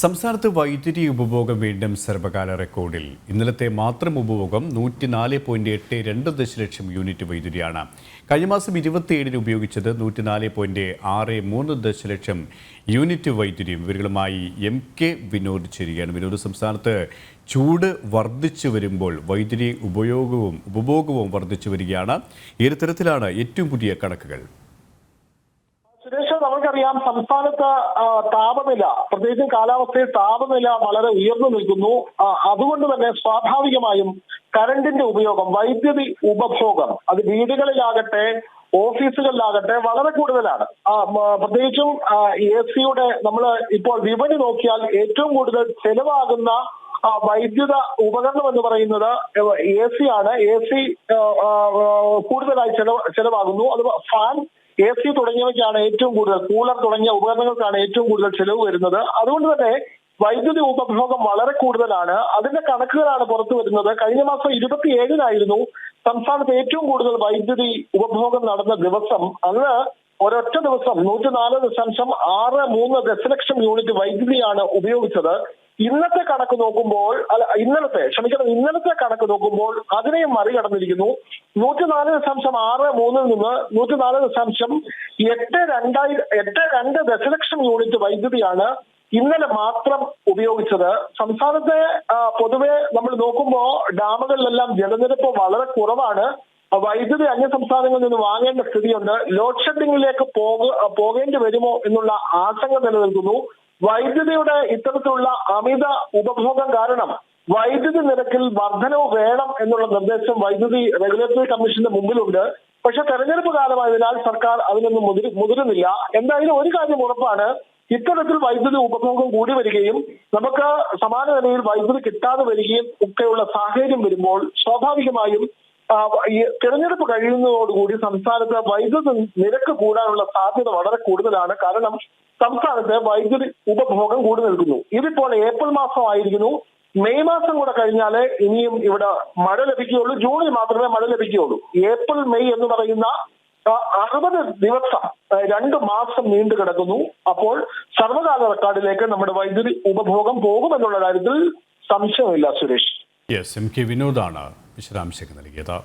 സംസ്ഥാനത്ത് വൈദ്യുതി ഉപഭോഗം വീണ്ടും സർവകാല റെക്കോർഡിൽ. ഇന്നലത്തെ മാത്രം ഉപഭോഗം നൂറ്റിനാല് പോയിന്റ് എട്ട് രണ്ട് ദശലക്ഷം യൂണിറ്റ് വൈദ്യുതിയാണ്. കഴിഞ്ഞ മാസം ഇരുപത്തിയേഴിന് ഉപയോഗിച്ചത് നൂറ്റിനാല് പോയിന്റ് ആറ് മൂന്ന് ദശലക്ഷം യൂണിറ്റ് വൈദ്യുതിയും. ഇവരുമായി എം കെ വിനോദ് ചേരുകയാണ്. വിനോദ് സംസ്ഥാനത്ത് ചൂട് വർദ്ധിച്ചു വരുമ്പോൾ വൈദ്യുതി ഉപയോഗവും ഉപഭോഗവും വർദ്ധിച്ചു വരികയാണ്. ഏത് തരത്തിലാണ് ഏറ്റവും പുതിയ കണക്കുകൾ? സുരേഷ് നമുക്കറിയാം സംസ്ഥാനത്ത് താപനില പ്രത്യേകിച്ചും കാലാവസ്ഥയിൽ താപനില വളരെ ഉയർന്നു നിൽക്കുന്നു. അതുകൊണ്ട് തന്നെ സ്വാഭാവികമായും കറണ്ടിന്റെ ഉപയോഗം വൈദ്യുതി ഉപഭോഗം അത് വീടുകളിലാകട്ടെ ഓഫീസുകളിലാകട്ടെ വളരെ കൂടുതലാണ്. പ്രത്യേകിച്ചും എ സിയുടെ നമ്മൾ ഇപ്പോൾ വിപണി നോക്കിയാൽ ഏറ്റവും കൂടുതൽ ചെലവാകുന്ന വൈദ്യുത ഉപകരണം എന്ന് പറയുന്നത് എ സി ആണ്. എ സി കൂടുതലായി ചെലവ് ചെലവാകുന്നു. അത് ഫാൻ എ സി തുടങ്ങിയവയ്ക്കാണ് ഏറ്റവും കൂടുതൽ കൂളർ തുടങ്ങിയ ഉപകരണങ്ങൾക്കാണ് ഏറ്റവും കൂടുതൽ ചെലവ് വരുന്നത്. അതുകൊണ്ട് തന്നെ വൈദ്യുതി ഉപഭോഗം വളരെ കൂടുതലാണ്. അതിന്റെ കണക്കുകളാണ് പുറത്തു വരുന്നത്. കഴിഞ്ഞ മാസം ഇരുപത്തി ഏഴിനായിരുന്നു സംസ്ഥാനത്ത് ഏറ്റവും കൂടുതൽ വൈദ്യുതി ഉപഭോഗം നടന്ന ദിവസം. അന്ന് ഒരൊറ്റ ദിവസം നൂറ്റിനാല് ദശാംശം ആറ് മൂന്ന് ദശലക്ഷം യൂണിറ്റ് വൈദ്യുതിയാണ് ഉപയോഗിച്ചത്. ഇന്നത്തെ കണക്ക് നോക്കുമ്പോൾ അല്ല ഇന്നലത്തെ ക്ഷമിക്കണം ഇന്നലത്തെ കണക്ക് നോക്കുമ്പോൾ അതിനെയും മറികടന്നിരിക്കുന്നു. നൂറ്റിനാല് ദശാംശം ആറ് മൂന്നിൽ നിന്ന് നൂറ്റിനാല് ദശാംശം എട്ട് രണ്ടായി എട്ട് രണ്ട് ദശലക്ഷം യൂണിറ്റ് വൈദ്യുതിയാണ് ഇന്നലെ മാത്രം ഉപയോഗിച്ചത്. സംസ്ഥാനത്തെ പൊതുവെ നമ്മൾ നോക്കുമ്പോൾ ഡാമുകളിലെല്ലാം ജലനിരപ്പ് വളരെ കുറവാണ്. വൈദ്യുതി അന്യ സംസ്ഥാനങ്ങളിൽ നിന്ന് വാങ്ങേണ്ട സ്ഥിതിയുണ്ട്. ലോഡ് ഷെഡിങ്ങിലേക്ക് പോക പോകേണ്ടി വരുമോ എന്നുള്ള ആശങ്ക നിലനിൽക്കുന്നു. വൈദ്യുതിയുടെ ഇത്തരത്തിലുള്ള അമിത ഉപഭോഗം കാരണം വൈദ്യുതി നിരക്കിൽ വർധനവ് വേണം എന്നുള്ള നിർദ്ദേശം വൈദ്യുതി റെഗുലേറ്ററി കമ്മീഷന്റെ മുമ്പിലുണ്ട്. പക്ഷെ തെരഞ്ഞെടുപ്പ് കാലമായതിനാൽ സർക്കാർ അതിനൊന്നും മുതിരി മുതിരുന്നില്ല. എന്തായാലും ഒരു കാര്യം ഉറപ്പാണ്. ഇത്തരത്തിൽ വൈദ്യുതി ഉപഭോഗം കൂടി വരികയും നമുക്ക് സമാന നിലയിൽ വൈദ്യുതി കിട്ടാതെ വരികയും ഒക്കെയുള്ള സാഹചര്യം വരുമ്പോൾ സ്വാഭാവികമായും തെരഞ്ഞെടുപ്പ് കഴിയുന്നതോടുകൂടി സംസ്ഥാനത്ത് വൈദ്യുതി നിരക്ക് കൂടാനുള്ള സാധ്യത വളരെ കൂടുതലാണ്. കാരണം സംസ്ഥാനത്ത് വൈദ്യുതി ഉപഭോഗം കൂടി നിൽക്കുന്നു. ഇതിപ്പോൾ ഏപ്രിൽ മാസമായിരിക്കുന്നു. മെയ് മാസം കൂടെ കഴിഞ്ഞാലേ ഇനിയും ഇവിടെ മഴ ലഭിക്കുകയുള്ളൂ. ജൂണിൽ മാത്രമേ മഴ ലഭിക്കുകയുള്ളൂ. ഏപ്രിൽ മെയ് എന്ന് പറയുന്ന അറുപത് ദിവസം രണ്ട് മാസം നീണ്ടു കിടക്കുന്നു. അപ്പോൾ സർവകാല റെക്കോർഡിലേക്ക് നമ്മുടെ വൈദ്യുതി ഉപഭോഗം പോകുമെന്നുള്ള കാര്യത്തിൽ സംശയമില്ല സുരേഷ്. യെസ് എം കെ വിനോദാണ്. വിശദാംശങ്ങൾ നൽകിയത്.